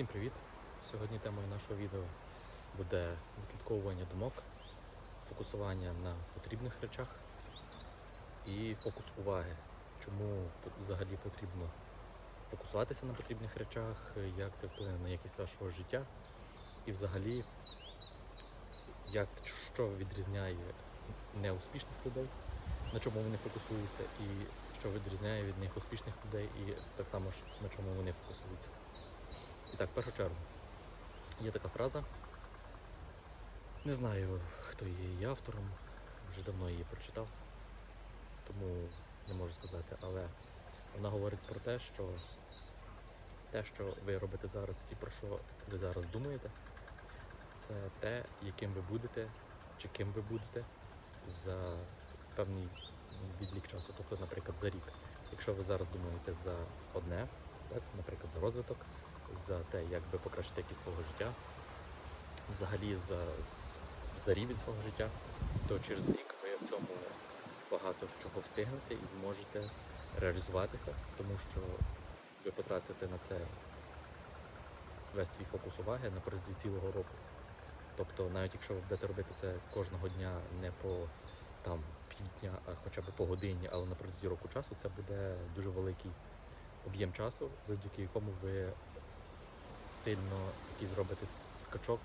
Всім привіт! Сьогодні темою нашого відео буде відслідковування думок, фокусування на потрібних речах і фокус уваги. Чому взагалі потрібно фокусуватися на потрібних речах, як це вплине на якість вашого життя, і взагалі, як що відрізняє неуспішних людей, на чому вони фокусуються, і що відрізняє від них успішних людей, і так само на чому вони фокусуються. І так, в першу чергу, є така фраза. Не знаю, хто є її автором, вже давно її прочитав, тому не можу сказати, але вона говорить про те, що те, що ви робите зараз і про що ви зараз думаєте, це те, яким ви будете чи ким ви будете за певний відлік часу, тобто, наприклад, за рік. Якщо ви зараз думаєте за одне, так, наприклад, за розвиток, за те, як би покращити якість свого життя, взагалі за, за рівень свого життя, то через рік ви в цьому багато чого встигнете і зможете реалізуватися, тому що ви потратите на це весь свій фокус уваги на протязі цілого року. Тобто, навіть якщо ви будете робити це кожного дня не по там півдня, а хоча б по годині, але на протязі року часу, це буде дуже великий об'єм часу, завдяки якому ви сильно такий зробите скачок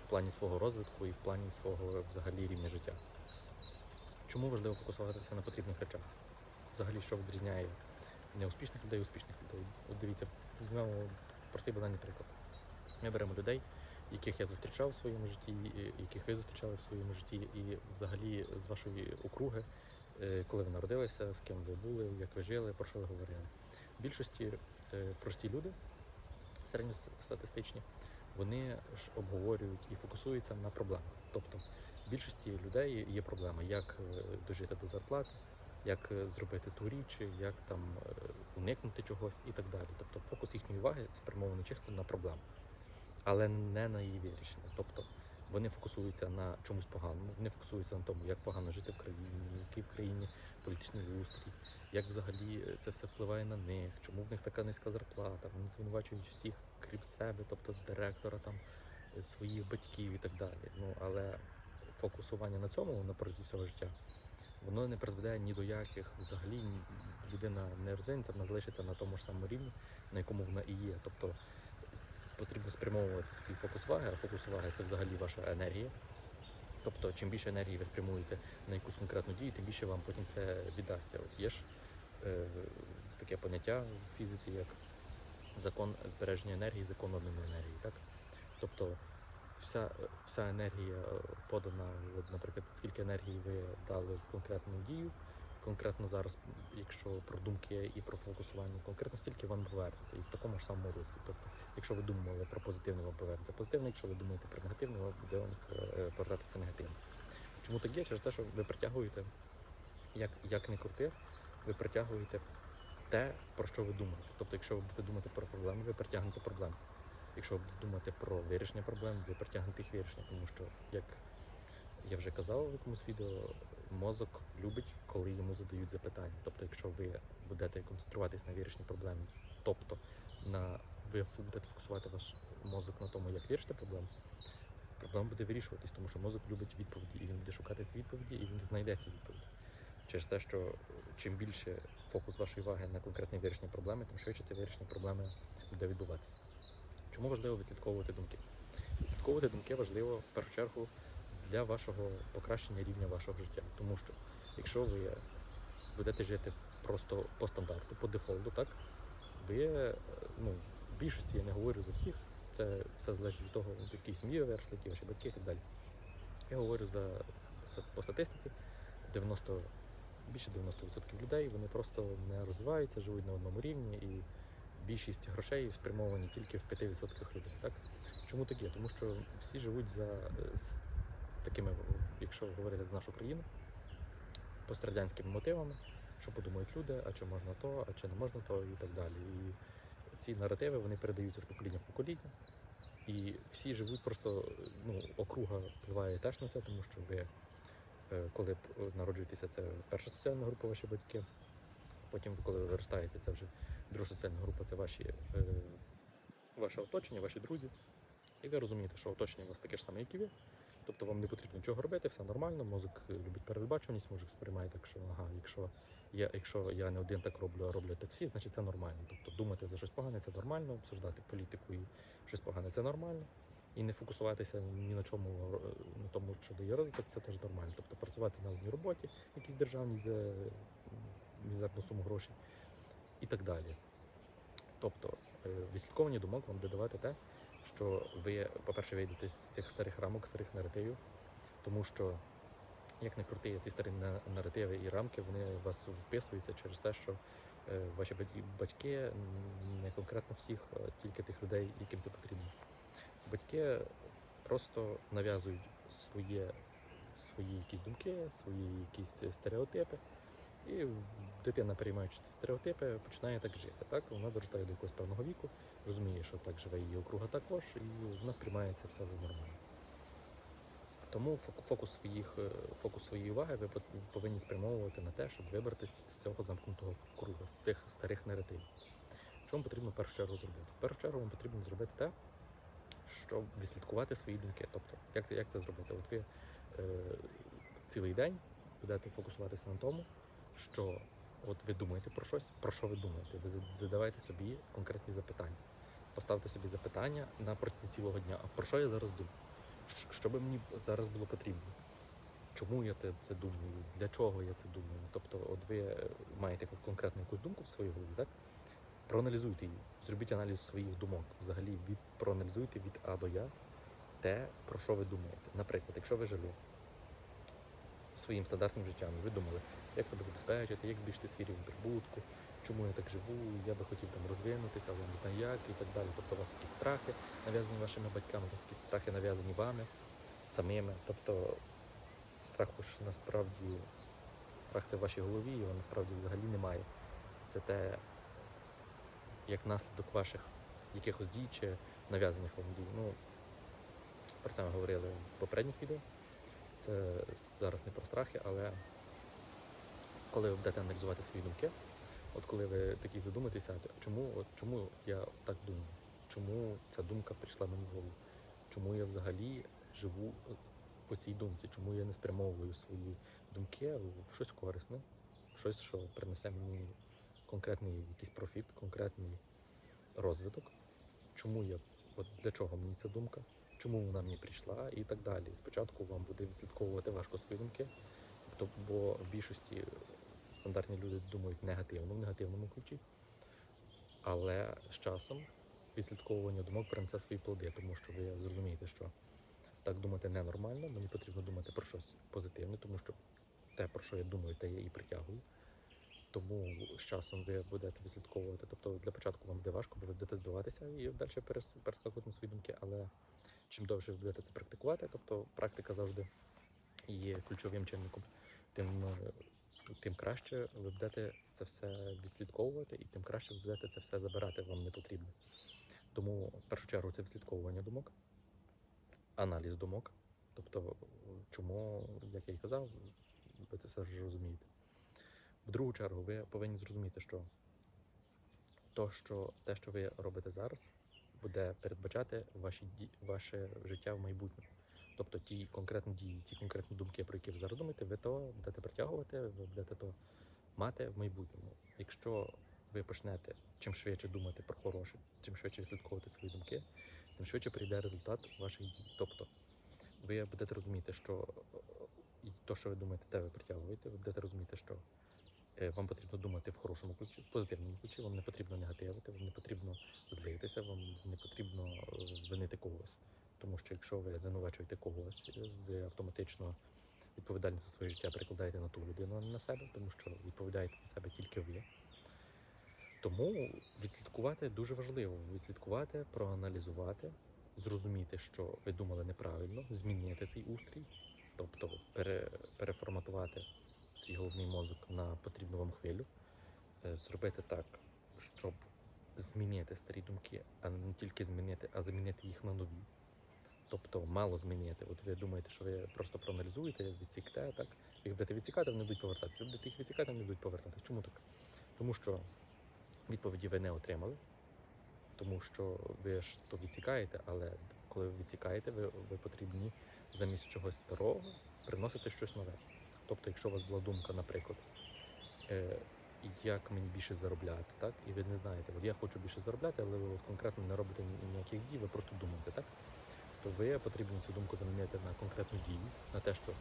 в плані свого розвитку і в плані свого взагалі рівня життя. Чому важливо фокусуватися на потрібних речах? Взагалі, що відрізняє неуспішних людей успішних людей? От дивіться, візьмемо простий банальний приклад. Ми беремо людей, яких я зустрічав в своєму житті, яких ви зустрічали в своєму житті, і взагалі з вашої округи, е, коли ви народилися, з ким ви були, як ви жили, про що ви говорили. В більшості е, прості люди, середньостатистичні, вони ж обговорюють і фокусуються на проблемах. Тобто в більшості людей є проблема, як е, дожити до зарплати, як е, зробити ту річ, як там е, уникнути чогось і так далі. Тобто фокус їхньої уваги спрямований чисто на проблему, але не на її вирішення. Тобто вони фокусуються на чомусь поганому, вони фокусуються на тому, як погано жити в країні, який в країні політичний устрій, як взагалі це все впливає на них, чому в них така низька зарплата, вони звинувачують всіх, крім себе, тобто директора, там, е, своїх батьків і так далі. Ну, але фокусування на цьому на всього життя, воно не призведе ні до яких взагалі людина не розвинеться, вона залишиться на тому ж самому рівні, на якому вона і є. Тобто потрібно спрямовувати свій фокус уваги, а фокус уваги це взагалі ваша енергія. Тобто, чим більше енергії ви спрямуєте на якусь конкретну дію, тим більше вам потім це віддасться. От є ж е, таке поняття в фізиці, як закон збереження енергії, закон обміну енергії. Так? Тобто вся, вся енергія подана, наприклад, скільки енергії ви дали в конкретну дію, конкретно зараз, якщо про думки і про фокусування, конкретно стільки вам повернеться і в такому ж самому руслі. Тобто, якщо ви думали про позитивне, вам повернеться позитивне, якщо ви думаєте про негативне, вам буде е, повертатися негативне. Чому так є? Через те, що ви притягуєте, як, як не крути, ви притягуєте те, про що ви думаєте. Тобто, якщо ви будете думати про проблеми, ви притягнете проблеми. Якщо ви будете думати про вирішення проблем, ви притягнете їх вирішення, тому що, як я вже казав в якомусь відео, мозок любить, коли йому задають запитання. Тобто, якщо ви будете концентруватись на вирішенні проблем, тобто на ви будете фокусувати ваш мозок на тому, як вирішити проблему, проблема буде вирішуватись, тому що мозок любить відповіді, і він буде шукати ці відповіді, і він знайде ці відповіді. Через те, що чим більше фокус вашої уваги на конкретне вирішення проблеми, тим швидше це вирішення проблеми буде відбуватися. Чому важливо відслідковувати думки? Відслідковувати думки важливо в першу чергу для вашого покращення рівня вашого життя. Тому що якщо ви будете жити просто по стандарту, по дефолту, так ви е, ну, в більшості я не говорю за всіх, це все залежить від того, в якій сім'ї ви які ваші батьки і так далі. Я говорю за по статистиці, 90, більше 90% людей вони просто не розвиваються, живуть на одному рівні і більшість грошей спрямовані тільки в 5% людей. Так? Чому таке? Тому що всі живуть за е, такими, якщо говорити за нашу країну, пострадянськими мотивами, що подумають люди, а чи можна то, а чи не можна то, і так далі. І ці наративи вони передаються з покоління в покоління. І всі живуть просто, ну, округа впливає теж на це, тому що ви, е, коли народжуєтеся, це перша соціальна група, ваші батьки. Потім, коли ви виростаєте, це вже друга соціальна група, це ваші е, ваше оточення, ваші друзі. І ви розумієте, що оточення у вас таке ж саме, як і ви. Тобто вам не потрібно нічого робити, все нормально. Мозок любить передбачуваність, мозок сприймає так, що ага, якщо я, якщо я не один так роблю, а роблять так всі, значить це нормально. Тобто думати за щось погане це нормально, обсуждати політику і щось погане це нормально. І не фокусуватися ні на чому на тому, що дає розвиток, це теж нормально. Тобто працювати на одній роботі, якісь державні за мізерну суму грошей і так далі. Тобто е, відслідковування думок вам буде давати те, що ви, по-перше, вийдете з цих старих рамок, старих наративів, тому що, як не крути, ці старі наративи і рамки вони у вас вписуються через те, що е, ваші батьки, не конкретно всіх, а тільки тих людей, яким це потрібно. Батьки просто нав'язують своє, свої якісь думки, свої якісь стереотипи. І дитина, переймаючи ці стереотипи, починає так жити. Так? Вона доростає до якогось певного віку, розуміє, що так живе її округа також, і вона сприймає це все за нормально. Тому фокус, своїх, е, фокус своєї уваги ви повинні спрямовувати на те, щоб вибратися з цього замкнутого кругу, з цих старих наративів. Що вам потрібно в першу чергу зробити? В першу чергу вам потрібно зробити те, щоб відслідкувати свої думки. Тобто, як це, як це зробити? От ви е, цілий день будете фокусуватися на тому, що от ви думаєте про щось, про що ви думаєте? Ви задавайте собі конкретні запитання. Поставте собі запитання на протязі цілого дня. А про що я зараз думаю? Що би мені зараз було потрібно? Чому я це думаю? Для чого я це думаю? Тобто, от ви е, маєте конкретну якусь думку в своїй голові, так? Проаналізуйте її, зробіть аналіз своїх думок. Взагалі від проаналізуйте від А до Я те, про що ви думаєте. Наприклад, якщо ви жили своїм стандартним життям, ви думали, як себе забезпечити, як збільшити свій рівень прибутку, чому я так живу, я би хотів там розвинутися, але не знаю як і так далі. Тобто у вас якісь страхи нав'язані вашими батьками, у вас якісь страхи нав'язані вами самими. Тобто страх ж насправді страх це в вашій голові, його насправді взагалі немає. Це те, як наслідок ваших якихось дій чи нав'язаних вам дій. Ну, про це ми говорили в попередніх відео. Це зараз не про страхи, але коли ви будете аналізувати свої думки, от коли ви такі задумаєтеся, чому, от, чому я так думаю, чому ця думка прийшла мені в голову, чому я взагалі живу по цій думці, чому я не спрямовую свої думки в щось корисне, в щось, що принесе мені конкретний якийсь профіт, конкретний розвиток, чому я, от для чого мені ця думка, чому вона мені прийшла і так далі. Спочатку вам буде відслідковувати важко свої думки, тобто, бо в більшості стандартні люди думають негативно, в негативному ключі. Але з часом відслідковування думок принесе свої плоди, тому що ви зрозумієте, що так думати ненормально, мені потрібно думати про щось позитивне, тому що те, про що я думаю, те я і притягую. Тому з часом ви будете відслідковувати. Тобто для початку вам буде важко, бо ви будете збиватися і далі перес- перескакувати на свої думки. Але чим довше ви будете це практикувати, тобто практика завжди є ключовим чинником, тим, е, тим краще ви будете це все відслідковувати, і тим краще ви будете це все забирати, вам не потрібно. Тому в першу чергу це відслідковування думок, аналіз думок. Тобто, чому, як я і казав, ви це все вже розумієте. В другу чергу, ви повинні зрозуміти, що то, що те, що ви робите зараз, буде передбачати ваші ваше життя в майбутньому. Тобто ті конкретні дії, ті конкретні думки, про які ви зараз думаєте, ви то будете притягувати, ви будете то мати в майбутньому. Якщо ви почнете чим швидше думати про хороше, чим швидше відслідковувати свої думки, тим швидше прийде результат ваших дій. Тобто ви будете розуміти, що е, і то, що ви думаєте, те ви притягуєте, ви будете розуміти, що вам потрібно думати в хорошому ключі, в позитивному ключі, вам не потрібно негативити, вам не потрібно злитися, вам не потрібно е, винити когось. Тому що якщо ви звинувачуєте когось, е, ви автоматично відповідальність за своє життя перекладаєте на ту людину, а не на себе, тому що відповідаєте за себе тільки ви. Тому відслідкувати дуже важливо. Відслідкувати, проаналізувати, зрозуміти, що ви думали неправильно, змінити цей устрій, тобто пере, переформатувати свій головний мозок на потрібну вам хвилю, е, зробити так, щоб змінити старі думки, а не тільки змінити, а замінити їх на нові. Тобто мало змінити. От ви думаєте, що ви просто проаналізуєте, відсікте, так? Їх будете відсікати, вони будуть повертатися. Ви будете їх відсікати, вони будуть повертатися. Чому так? Тому що відповіді ви не отримали. Тому що ви ж то відсікаєте, але коли ви відсікаєте, ви, ви потрібні замість чогось старого приносити щось нове. Тобто, якщо у вас була думка, наприклад, е, як мені більше заробляти, так? І ви не знаєте, от я хочу більше заробляти, але ви от конкретно не робите ніяких дій, ви просто думаєте, так? То ви потрібно цю думку замінити на конкретну дію, на те, що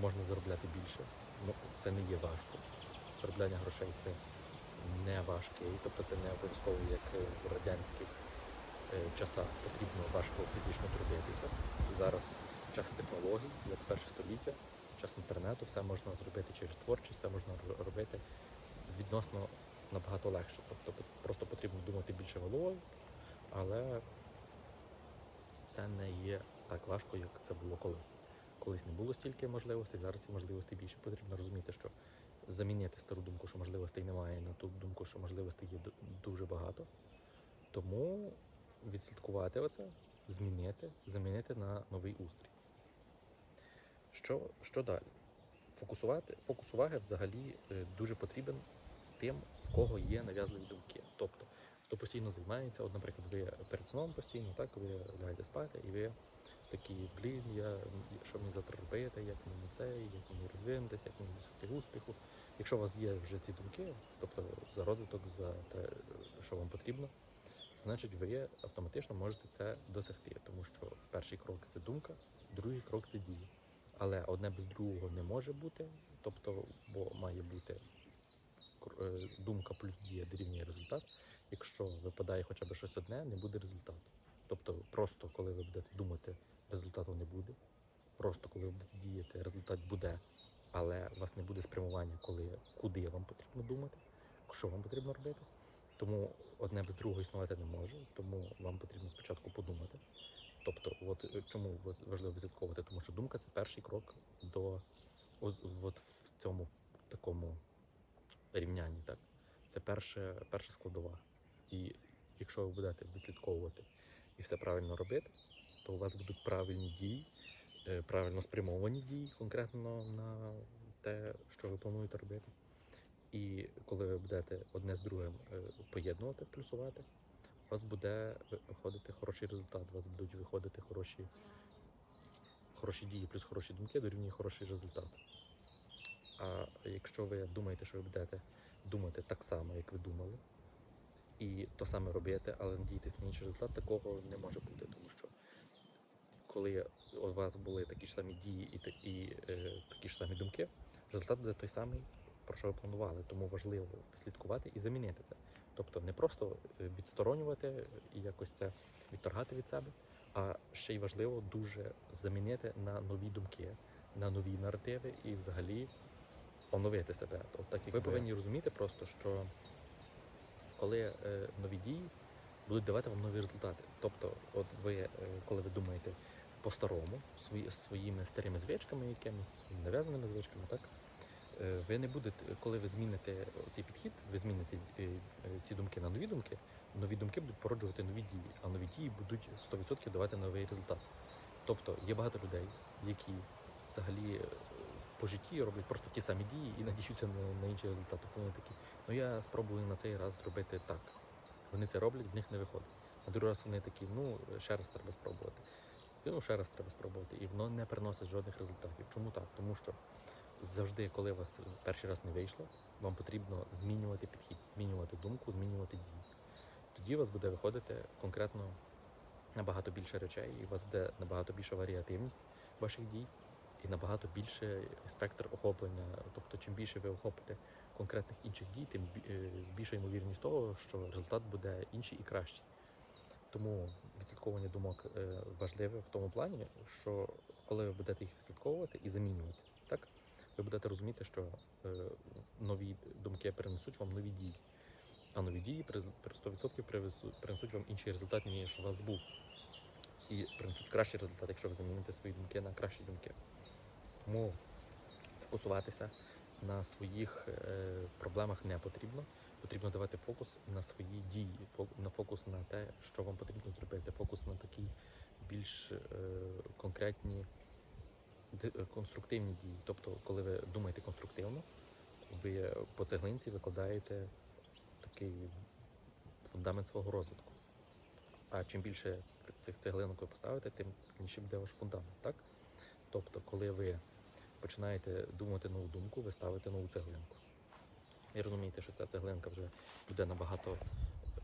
можна заробляти більше. Ну, це не є важко. Заробляння грошей це не важке, тобто це не обов'язково, як е, в радянських е, часах потрібно важко фізично трудитися. Зараз час технологій, 21 століття, час інтернету, все можна зробити через творчість, все можна робити відносно набагато легше. Тобто просто потрібно думати більше головою, але це не є так важко, як це було колись. Колись не було стільки можливостей, зараз є можливостей більше. Потрібно розуміти, що замінити стару думку, що можливостей немає, на ту думку, що можливостей є дуже багато. Тому відслідкувати оце, змінити, замінити на новий устрій. Що, що далі? Фокусувати, фокус уваги взагалі е, дуже потрібен тим, в кого є нав'язливі думки. Тобто, хто постійно займається, от, наприклад, ви перед сном постійно, так, ви лягаєте спати, і ви такі, блін, я, що мені завтра робити, як мені це, як мені розвинутися, як мені досягти успіху. Якщо у вас є вже ці думки, тобто за розвиток, за те, що вам потрібно, значить ви автоматично можете це досягти. Тому що перший крок це думка, другий крок це дія. Але одне без другого не може бути, тобто, бо має бути е, думка плюс дія дорівнює результат. Якщо випадає хоча б щось одне, не буде результату. Тобто, просто коли ви будете думати, результату не буде. Просто коли ви будете діяти, результат буде, але у вас не буде спрямування, коли куди вам потрібно думати, що вам потрібно робити. Тому одне без другого існувати не може, тому вам потрібно спочатку подумати. Тобто, от е, чому важ- важливо відслідковувати? Тому що думка це перший крок до от в цьому такому рівнянні. Так? Це перше, перша складова. І якщо ви будете відслідковувати і все правильно робити, то у вас будуть правильні дії, е, правильно спрямовані дії конкретно на те, що ви плануєте робити. І коли ви будете одне з другим е, поєднувати, плюсувати, у вас буде виходити хороший результат, у вас будуть виходити хороші, хороші дії, плюс хороші думки дорівнює хороший результат. А якщо ви думаєте, що ви будете думати так само, як ви думали, і то саме робити, але надіятись на інший результат, такого не може бути, тому що коли у вас були такі ж самі дії і, і е, такі ж самі думки, результат буде той самий, про що ви планували. Тому важливо слідкувати і замінити це. Тобто не просто е, відсторонювати і якось це відторгати від себе, а ще й важливо дуже замінити на нові думки, на нові наративи і взагалі оновити себе. От так ви повинні розуміти просто, що коли е, нові дії будуть давати вам нові результати. Тобто, от ви, е, коли ви думаєте по-старому, свої, своїми старими звичками, якимись нав'язаними звичками, так ви не будете, коли ви зміните цей підхід, ви зміните е, е, ці думки на нові думки, нові думки будуть породжувати нові дії, а нові дії будуть 100% давати новий результат. Тобто є багато людей, які взагалі е, по житті роблять просто ті самі дії і надіються на, на інший результат. Тобто вони такі, ну я спробую на цей раз зробити так. Вони це роблять, в них не виходить. А другий раз вони такі, ну ще раз треба спробувати. І ну ще раз треба спробувати. І воно не приносить жодних результатів. Чому так? Тому що завжди, коли у вас перший раз не вийшло, вам потрібно змінювати підхід, змінювати думку, змінювати дії. Тоді у вас буде виходити конкретно набагато більше речей, і у вас буде набагато більша варіативність ваших дій і набагато більше спектр охоплення. Тобто, чим більше ви охопите конкретних інших дій, тим е, більша ймовірність того, що результат буде інший і кращий. Тому відслідковування думок е, важливе в тому плані, що коли ви будете їх відслідковувати і замінювати, будете розуміти, що е, нові думки перенесуть вам нові дії, а нові дії при 100% привезуть- принесуть вам інший результат, ніж у вас був. І принесуть кращий результат, якщо ви заміните свої думки на кращі думки. Тому фокусуватися на своїх е, проблемах не потрібно. Потрібно давати фокус на свої дії, на фокус на те, що вам потрібно зробити, фокус на такі більш е, конкретні конструктивні дії. Тобто, коли ви думаєте конструктивно, ви по цеглинці викладаєте такий фундамент свого розвитку. А чим більше цих цеглинок ви поставите, тим сильніший буде ваш фундамент. Так? Тобто, коли ви починаєте думати нову думку, ви ставите нову цеглинку. І розумієте, що ця цеглинка вже буде набагато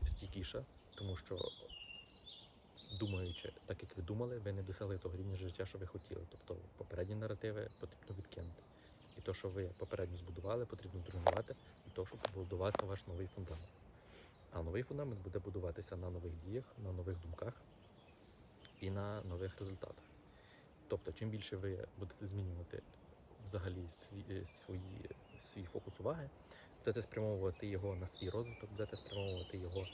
стійкіша, тому що, думаючи так, як ви думали, ви не досягли того рівня життя, що ви хотіли. Тобто попередні наративи потрібно відкинути. І те, що ви попередньо збудували, потрібно зруйнувати для того, щоб побудувати ваш новий фундамент. А новий фундамент буде будуватися на нових діях, на нових думках і на нових результатах. Тобто, чим більше ви будете змінювати взагалі свій, е, свої, свій фокус уваги, будете спрямовувати його на свій розвиток, будете спрямовувати його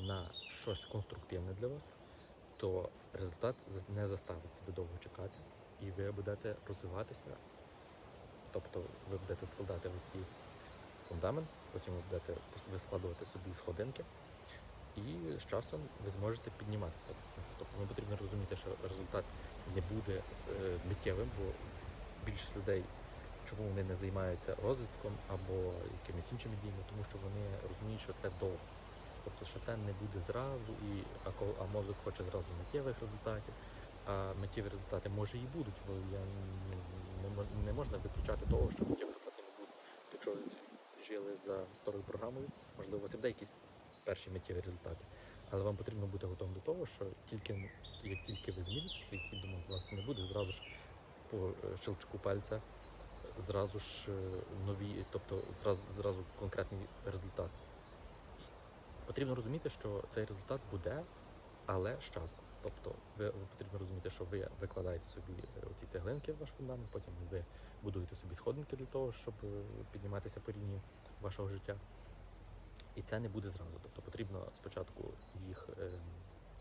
на щось конструктивне для вас, то результат не заставить себе довго чекати, і ви будете розвиватися. Тобто ви будете складати оці фундамент, потім ви будете ви складувати собі сходинки, і з часом ви зможете підніматися по сходинці. Тобто вам потрібно розуміти, що результат не буде е, миттєвим, бо більшість людей, чому вони не займаються розвитком або якимись іншими діями, тому що вони розуміють, що це довго. Тобто, що це не буде зразу, і, а, а мозок хоче зразу миттєвих результатів. А миттєві результати може і будуть, бо я ну, не, не можна виключати того, що миттєві результати не будуть. Якщо жили за старою програмою, можливо, у вас і буде якісь перші миттєві результати. Але вам потрібно бути готовим до того, що тільки як тільки ви зміните цей хід думок, у вас не буде зразу ж по е, щелчку пальця, зразу ж е, нові, тобто зразу, зразу конкретний результат. Потрібно розуміти, що цей результат буде, але з часом. Тобто ви, ви потрібно розуміти, що ви викладаєте собі е, оці цеглинки в ваш фундамент, потім ви будуєте собі сходинки для того, щоб е, підніматися по рівні вашого життя. І це не буде зразу. Тобто потрібно спочатку їх е,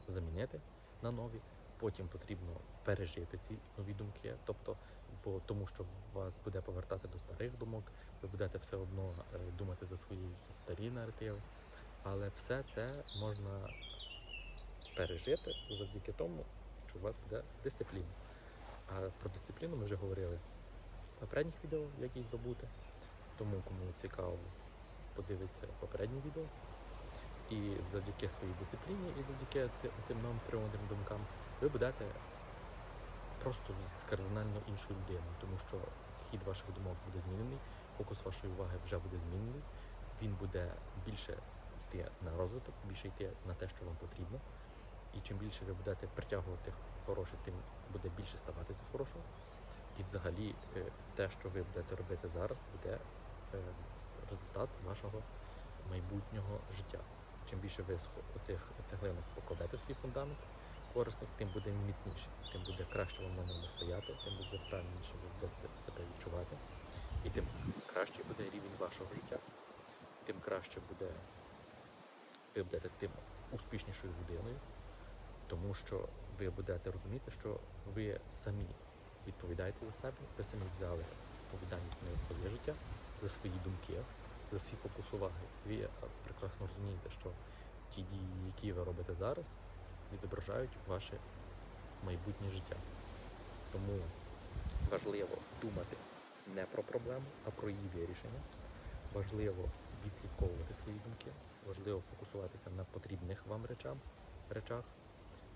замінити на нові, потім потрібно пережити ці нові думки, тобто, бо тому що вас буде повертати до старих думок, ви будете все одно е, думати за свої старі наративи. Але все це можна пережити завдяки тому, що у вас буде дисципліна. А про дисципліну ми вже говорили в попередніх відео, як її здобути. Тому кому цікаво, подивиться попереднє відео. І завдяки своїй дисципліні, і завдяки цим новим природним думкам, ви будете просто з кардинально іншою людиною, тому що хід ваших думок буде змінений, фокус вашої уваги вже буде змінений. Він буде більше йти на розвиток, більше йти на те, що вам потрібно. І чим більше ви будете притягувати хороше, тим буде більше ставатися хорошого. І взагалі е, те, що ви будете робити зараз, буде е, результат вашого майбутнього життя. Чим більше ви оцих цеглинок покладете в свій фундамент корисних, тим буде міцніше, тим буде краще вам на ньому стояти, тим буде впевненіше ви будете себе відчувати, і тим краще буде рівень вашого життя, тим краще буде ви будете тим успішнішою людиною, тому що ви будете розуміти, що ви самі відповідаєте за себе, ви самі взяли відповідальність за своє життя, за свої думки, за свій фокус уваги. Ви е, прекрасно розумієте, що ті дії, які ви робите зараз, відображають ваше майбутнє життя. Тому важливо думати не про проблему, а про її вирішення. Важливо відслідковувати свої думки, важливо фокусуватися на потрібних вам речам, речах,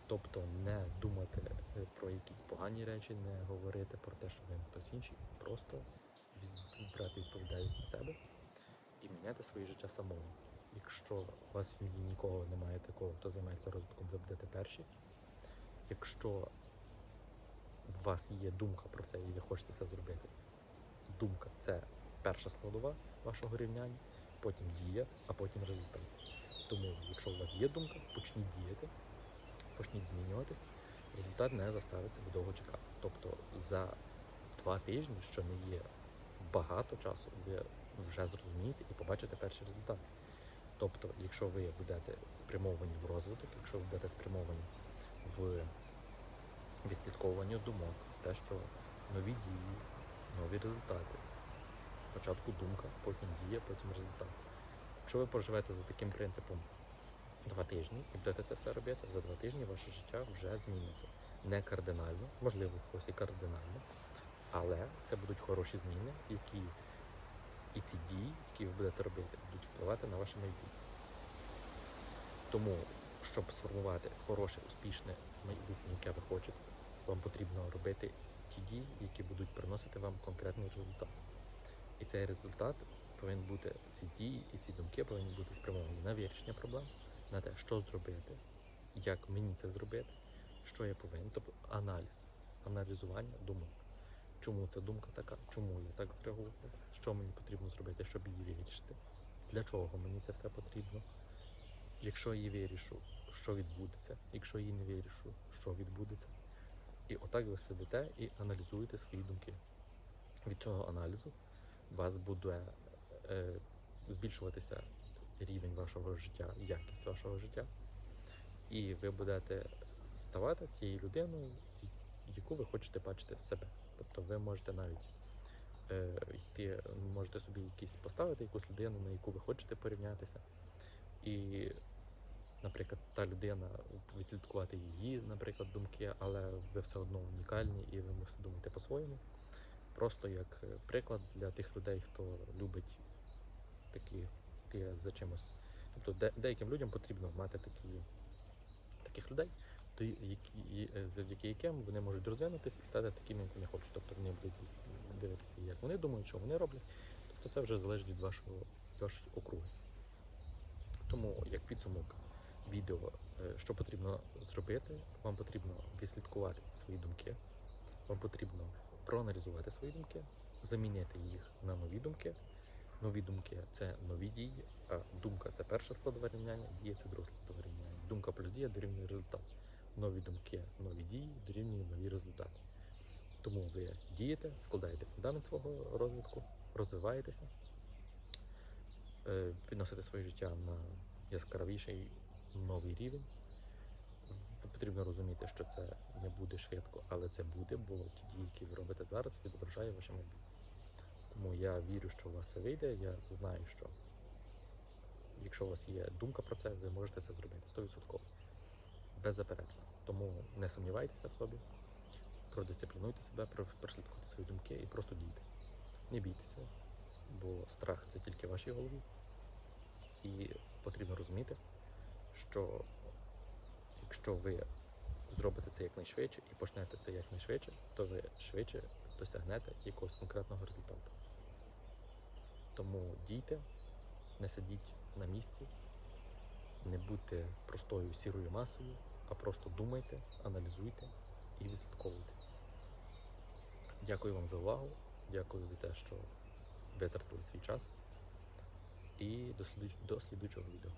тобто не думати е, про якісь погані речі, не говорити про те, що ви хтось інший, просто брати відповідальність на себе і міняти своє життя самому. Якщо у вас нікого немає такого, хто займається розвитком, ви будете перші. Якщо у вас є думка про це і ви хочете це зробити, думка це перша складова вашого рівняння, потім дія, а потім результат. Тому, якщо у вас є думка, почніть діяти, почніть змінюватись, результат не заставить себе довго чекати. Тобто за два тижні, що не є багато часу, ви вже зрозумієте і побачите перший результат. Тобто, якщо ви будете спрямовані в розвиток, якщо ви будете спрямовані в відслідковування думок, те, що нові дії, нові результати. Спочатку думка, потім дія, потім результат. Якщо ви проживете за таким принципом два тижні і будете це все робити, за два тижні ваше життя вже зміниться. Не кардинально, можливо, когось і кардинально, але це будуть хороші зміни, які і ці дії, які ви будете робити, будуть впливати на ваше майбутнє. Тому щоб сформувати хороше, успішне майбутнє, яке ви хочете, вам потрібно робити ті дії, які будуть приносити вам конкретний результат. І цей результат повинен бути, ці дії і ці думки повинні бути спрямовані на вирішення проблем, на те, що зробити, як мені це зробити, що я повинен, тобто аналіз, аналізування думок. Чому ця думка така, чому я так зреагував, що мені потрібно зробити, щоб її вирішити, для чого мені це все потрібно. Якщо її вирішу, що відбудеться, якщо її не вирішу, що відбудеться. І отак ви сидите і аналізуєте свої думки. Від цього аналізу вас буде е, збільшуватися рівень вашого життя, якість вашого життя, і ви будете ставати тією людиною, яку ви хочете бачити себе. Тобто ви можете навіть е, йти, можете собі якісь поставити якусь людину, на яку ви хочете порівнятися. І, наприклад, та людина, відслідкувати її, наприклад, думки, але ви все одно унікальні і ви мусите думати по-своєму. Просто як е, приклад для тих людей, хто любить такі йти за чимось. Тобто де, деяким людям потрібно мати такі, таких людей, то які, е, завдяки яким вони можуть розвинутися і стати такими, як вони хочуть. Тобто вони будуть дивитися- як вони думають, що вони роблять. Тобто це вже залежить від вашого, вашої округи. Тому, як підсумок відео, е, що потрібно зробити, вам потрібно відслідкувати свої думки, вам потрібно проаналізувати свої думки, замінити їх на нові думки. Нові думки це нові дії, а думка це перша складова рівняння, дія це друга складова рівняння. Думка плюс дія дорівнює результат. Нові думки, нові дії дорівнюють нові результати. Тому ви дієте, складаєте фундамент свого розвитку, розвиваєтеся, е, підносите своє життя на яскравіший новий рівень. Потрібно розуміти, що це не буде швидко, але це буде, бо ті дії, які ви робите зараз, відображає ваше майбутнє. Тому я вірю, що у вас все вийде. Я знаю, що якщо у вас є думка про це, ви можете це зробити 100%. Беззаперечно. Тому не сумнівайтеся в собі, продисциплінуйте себе, про- прослідкуйте свої думки і просто дійте. Не бійтеся, бо страх це тільки в вашій голові. І потрібно розуміти, що якщо ви зробите це якнайшвидше і почнете це якнайшвидше, то ви швидше досягнете якогось конкретного результату. Тому дійте, не сидіть на місці, не будьте простою сірою масою, а просто думайте, аналізуйте і відслідковуйте. Дякую вам за увагу, дякую за те, що витратили свій час. І до слідучого відео.